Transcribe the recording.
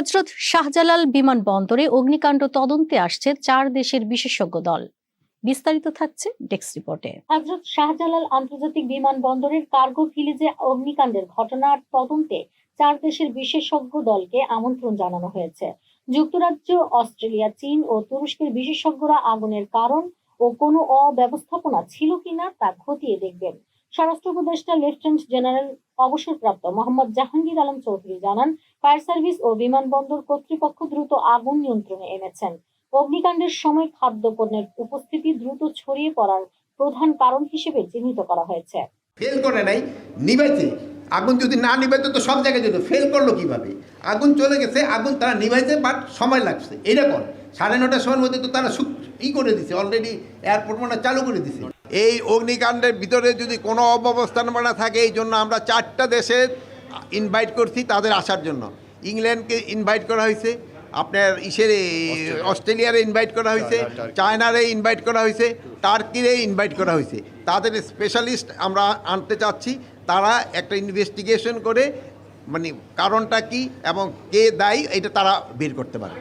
হজরত শাহজালাল বিমানবন্দরে অগ্নিকাণ্ড তদন্তে আসছে চার দেশের বিশেষজ্ঞ দল। বিস্তারিত থাকছে ডেস্ক রিপোর্টে। হজরত শাহজালাল আন্তর্জাতিক বিমানবন্দরের কার্গো ভিলেজে অগ্নিকাণ্ডের ঘটনার তদন্তে চার দেশের বিশেষজ্ঞ দলকে আমন্ত্রণ জানানো হয়েছে। যুক্তরাজ্য, অস্ট্রেলিয়া, চীন ও তুরস্কের বিশেষজ্ঞরা আগুনের কারণ ও কোনো অব্যবস্থাপনা ছিল কিনা তা খতিয়ে দেখবেন। স্বরাষ্ট্র উপদেষ্টা লেফটেন্যান্ট জেনারেল অবসরপ্রাপ্ত মোহাম্মদ জাহাঙ্গীর আলম চৌধুরী জানান, ফায়ার সার্ভিস ও বিমানবন্দর কর্তৃপক্ষ দ্রুত আগুন নিয়ন্ত্রণে এনেছেন। অগ্নিকাণ্ডের সময় খাদ্যপণ্যের উপস্থিতি দ্রুত ছড়িয়ে পড়ার প্রধান কারণ হিসেবে চিহ্নিত করা হয়েছে। ফেল করে নাই, নিভাইছে। আগুন যদি না নিভাইতো তো সব জায়গায় যেত। ফেল করল কীভাবে? আগুন চলে গেছে, আগুন তারা নিভাইছে, বাট সময় লাগছে। এরকম, সাড়ে নটার সময়ের মধ্যে তো তারা ই করে দিছে অলরেডি এয়ারপোর্ট মানে চালু করে দিছে। এই অগ্নিকাণ্ডের ভিতরে যদি কোনো অব্যবস্থাপনা থাকে এই জন্য আমরা চারটা দেশের ইনভাইট করছি তাদের আসার জন্য। ইংল্যান্ডকে ইনভাইট করা হয়েছে আপনার ইসের অস্ট্রেলিয়ারে ইনভাইট করা হয়েছে চায়নারে ইনভাইট করা হয়েছে টার্কিরে ইনভাইট করা হয়েছে। তাদের স্পেশালিস্ট আমরা আনতে চাচ্ছি তারা একটা ইনভেস্টিগেশন করে মানে কারণটা কি এবং কে দায়ী এটা তারা বের করতে পারবে।